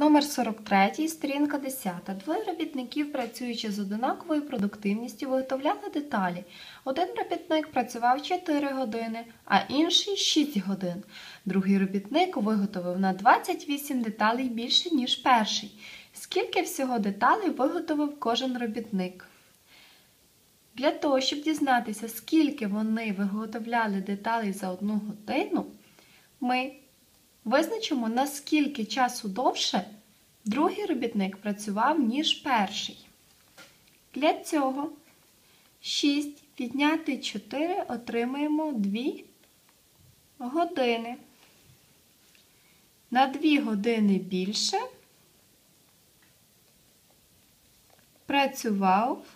Номер 43, сторінка 10. Двоє робітників, працюючи з одинаковою продуктивністю, виготовляли деталі. Один робітник працював 4 години, а інший 6 годин. Другий робітник виготовив на 28 деталей більше, ніж перший. Скільки всього деталей виготовив кожен робітник? Для того, щоб дізнатися, скільки вони виготовляли деталей за одну годину, ми Визначимо, наскільки часу довше другий робітник працював, ніж перший. Для цього 6 відняти 4 отримаємо 2 години. На 2 години більше працював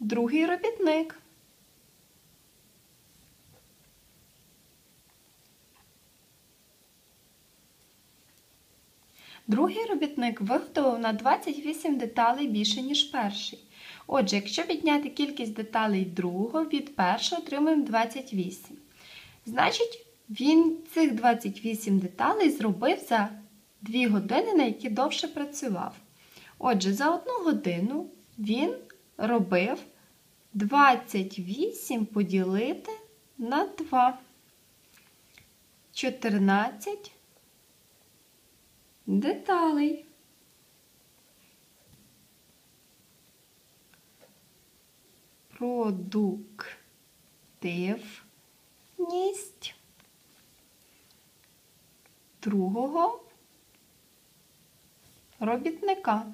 другий робітник. Другий робітник виготовив на 28 деталей більше, ніж перший. Отже, якщо відняти кількість деталей другого від першого, отримаємо 28. Значить, він цих 28 деталей зробив за 2 години, на які довше працював. Отже, за одну годину він робив 28 поділити на 2. 14 деталей. Продуктивність другого робітника.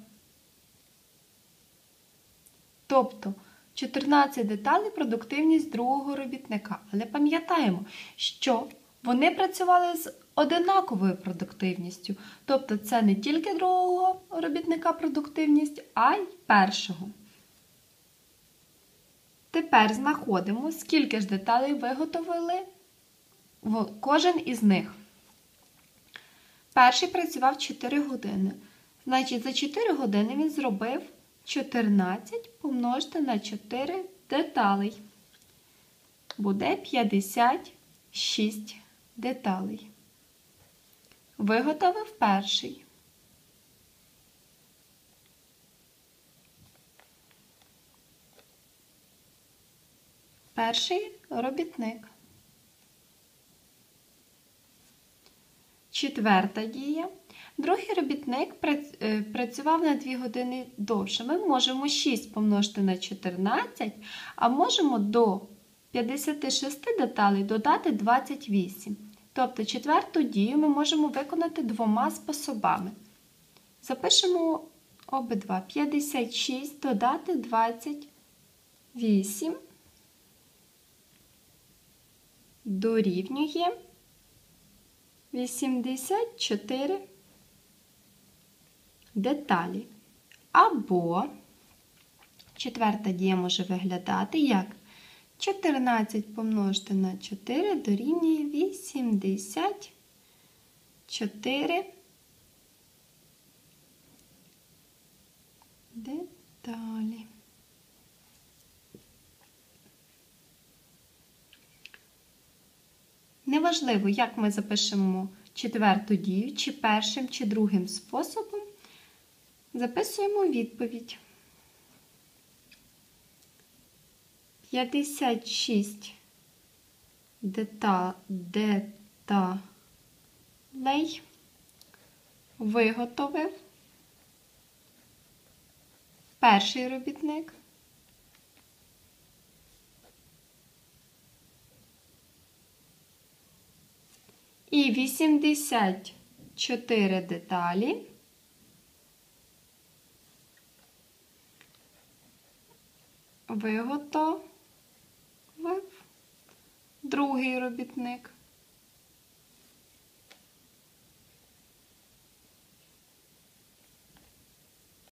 Тобто 14 деталей продуктивність другого робітника. Але пам'ятаємо, що вони працювали з одинаковою продуктивністю. Тобто це не тільки другого робітника продуктивність, а й першого. Тепер знаходимо, скільки ж деталей виготовили кожен із них. Перший працював 4 години. Значить, за 4 години він зробив 14 помножити на 4 деталей. Буде 56 деталей. Виготовив перший. Перший робітник. Четверта дія. Другий робітник е, працював на 2 години довше. Ми можемо 6 помножити на 14, а можемо до 56 деталей додати 28. Тобто четверту дію ми можемо виконати двома способами. Запишемо обидва 56 додати 28 дорівнює 84 деталі. Або четверта дія може виглядати як 14 помножити на 4 дорівнює 84 деталі. Неважливо, як ми запишемо четверту дію, чи першим, чи другим способом, записуємо відповідь. 56 дета, деталей виготовив перший робітник. І 84 деталі виготовив другий робітник.